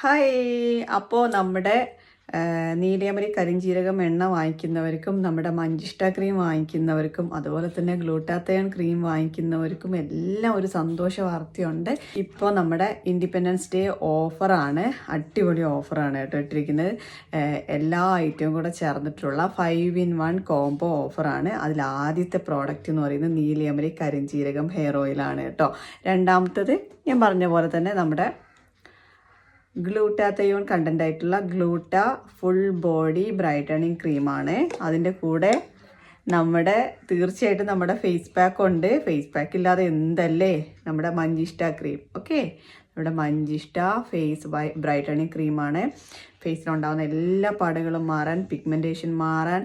Hi. അപ്പോൾ നമ്മുടെ നീലിയമരി കരിഞ്ജീരകം എണ്ണ വാങ്ങിക്കുന്നവർക്കും നമ്മുടെ മഞ്ചിഷ്ട ക്രീം വാങ്ങിക്കുന്നവർക്കും അതുപോലെ തന്നെ ഗ്ലൂട്ടാത്തയൺ ക്രീം വാങ്ങിക്കുന്നവർക്കും എല്ലാം ഒരു സന്തോഷ വാർത്തയുണ്ട്. ഇപ്പോൾ നമ്മുടെ ഇൻഡിപെൻഡൻസ് ഡേ ഓഫറാണ് അടിപൊളി ഓഫറാണ് കേട്ടോ ഇട്ടിരിക്കുന്നത്. എല്ലാ ഐറ്റവും കൂടെ ചേർന്നിട്ടുള്ള ഫൈവ് ഇൻ വൺ കോംബോ ഓഫറാണ് അതിൽ ആദ്യത്തെ പ്രോഡക്റ്റ് എന്ന് പറയുന്നത് നീലയമരി കരിഞ്ജീരകം ഹെയർ ഓയിലാണ് കേട്ടോ. രണ്ടാമത്തത് ഞാൻ പറഞ്ഞ പോലെ തന്നെ നമ്മുടെ ഗ്ലൂട്ടാത്തയോൺ കണ്ടന്റ് ആയിട്ടുള്ള ഗ്ലൂട്ട ഫുൾ ബോഡി ബ്രൈറ്റണിങ് ക്രീമാണ് അതിന്റെ കൂടെ നമ്മുടെ തീർച്ചയായിട്ടും നമ്മുടെ ഫേസ് പാക്ക് ഉണ്ട്. ഫേസ് പാക്ക് ഇല്ലാതെ എന്തല്ലേ? നമ്മുടെ മഞ്ചിഷ്ട ക്രീം ഓക്കെ നമ്മുടെ മഞ്ചിഷ്ട ഫേസ് ബ്രൈറ്റണിങ് ക്രീമാണ് ഫേസിലുണ്ടാകുന്ന എല്ലാ പാടുകളും മാറാൻ പിഗ്മെന്റേഷൻ മാറാൻ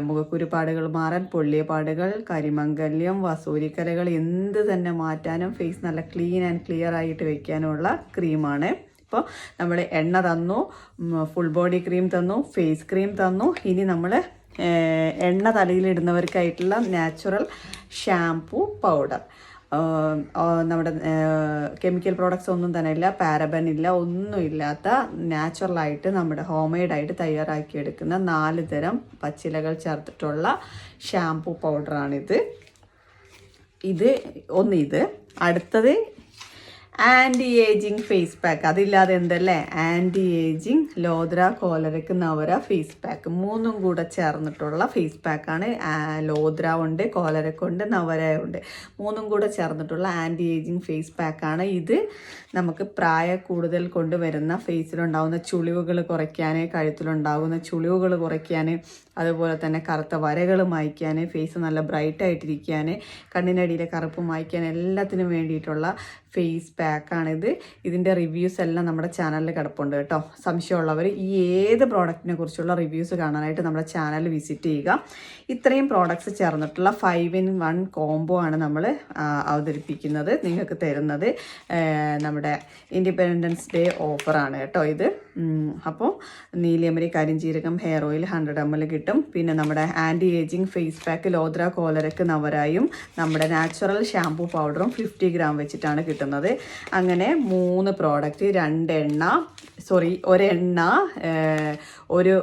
മുഖക്കുരു പാടുകൾ മാറാൻ പൊള്ളിയ പാടുകൾ കരിമംഗല്യം വസൂരിക്കലകൾ എന്ത് തന്നെ മാറ്റാനും ഫേസ് നല്ല ക്ലീൻ ആൻഡ് ക്ലിയർ ആയിട്ട് വയ്ക്കാനുമുള്ള ക്രീമാണ് ഇപ്പോൾ നമ്മൾ എണ്ണ തന്നു ഫുൾ ബോഡി ക്രീം തന്നു ഫേസ് ക്രീം തന്നു. ഇനി നമ്മൾ എണ്ണ തലയിലിടുന്നവർക്കായിട്ടുള്ള നാച്ചുറൽ ഷാംപൂ പൗഡർ നമ്മുടെ കെമിക്കൽ പ്രോഡക്ട്സ് ഒന്നും തന്നെ ഇല്ല പാരബൻ ഇല്ല ഒന്നും ഇല്ലാത്ത നാച്ചുറലായിട്ട് നമ്മുടെ ഹോം മെയ്ഡായിട്ട് തയ്യാറാക്കിയെടുക്കുന്ന നാല് തരം പച്ചിലകൾ ചേർത്തിട്ടുള്ള ഷാംപൂ പൗഡറാണിത് ഇത് ഒന്ന് ഇത്. അടുത്തത് ആന്റി ഏജിങ് ഫേസ് പാക്ക് അതില്ലാതെ എന്തല്ലേ? ആന്റി ഏജിങ് ലോദ്ര കോലരക്ക് നവര ഫേസ് പാക്ക് മൂന്നും കൂടെ ചേർന്നിട്ടുള്ള ഫേസ് പാക്കാണ് ലോദ്ര ഉണ്ട് കോലരക്കുണ്ട് നവര ഉണ്ട് മൂന്നും കൂടെ ചേർന്നിട്ടുള്ള ആന്റി ഏജിങ് ഫേസ് പാക്കാണ് ഇത് നമുക്ക് പ്രായ കൂടുതൽ കൊണ്ടുവരുന്ന ഫേസിലുണ്ടാകുന്ന ചുളിവുകൾ കുറയ്ക്കാൻ കഴുത്തിലുണ്ടാകുന്ന ചുളിവുകൾ കുറയ്ക്കാൻ അതുപോലെ തന്നെ കറുത്ത വരകൾ മായ്ക്കാൻ ഫേസ് നല്ല ബ്രൈറ്റ് ആയിട്ടിരിക്കാൻ കണ്ണിനടിയിലെ കറുപ്പ് മായ്ക്കാൻ എല്ലാത്തിനും വേണ്ടിയിട്ടുള്ള ഫേസ് പാക്കാണിത് ഇതിന്റെ റിവ്യൂസ് എല്ലാം നമ്മുടെ ചാനലിൽ കിടപ്പുണ്ട് കേട്ടോ. സംശയമുള്ളവർ ഈ ഏത് പ്രോഡക്റ്റിനെ കുറിച്ചുള്ള റിവ്യൂസ് കാണാനായിട്ട് നമ്മുടെ ചാനൽ വിസിറ്റ് ചെയ്യുക. ഇത്രയും പ്രോഡക്റ്റ്സ് ചേർന്നിട്ടുള്ള ഫൈവ് ഇൻ വൺ കോംബോ ആണ് നമ്മൾ അവതരിപ്പിക്കുന്നത് നിങ്ങൾക്ക് തരുന്നത്. നമ്മുടെ ഇൻഡിപെൻഡൻസ് ഡേ ഓഫറാണ് കേട്ടോ ഇത്. അപ്പോൾ നീലിയമരി കരിഞ്ചീരകം hair oil hundred M L കിട്ടും. പിന്നെ നമ്മുടെ ആന്റി ഏജിങ് ഫേസ് പാക്ക് ലോദ്ര കോലരക്ക് നവരായും നമ്മുടെ നാച്ചുറൽ ഷാംപൂ പൗഡറും ഫിഫ്റ്റി ഗ്രാം വെച്ചിട്ടാണ് കിട്ടുന്നത്. അങ്ങനെ മൂന്ന് പ്രോഡക്റ്റ് രണ്ട് എണ്ണ സോറി ഒരെണ്ണ ഒരു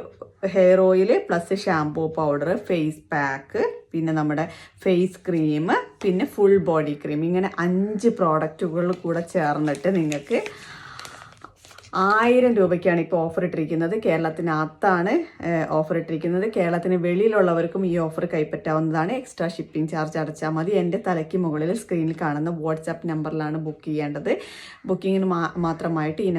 hair oil plus shampoo powder face pack പിന്നെ നമ്മുടെ ഫേസ് ക്രീം പിന്നെ ഫുൾ ബോഡി ക്രീം ഇങ്ങനെ അഞ്ച് പ്രോഡക്റ്റുകൾ കൂടെ ചേർന്നിട്ട് നിങ്ങൾക്ക് ആയിരം രൂപയ്ക്കാണ് ഇപ്പോൾ ഓഫർ ഇട്ടിരിക്കുന്നത്. കേരളത്തിനകത്താണ് ഓഫർ ഇട്ടിരിക്കുന്നത്. കേരളത്തിന് വെളിയിലുള്ളവർക്കും ഈ ഓഫർ കൈപ്പറ്റാവുന്നതാണ്. എക്സ്ട്രാ ഷിപ്പിംഗ് ചാർജ് അടച്ചാൽ മതി. എന്റെ തലയ്ക്ക് മുകളിൽ സ്ക്രീനിൽ കാണുന്ന വാട്സാപ്പ് നമ്പറിലാണ് ബുക്ക് ചെയ്യേണ്ടത്. ബുക്കിങ്ങിന് മാത്രമായിട്ട് ഈ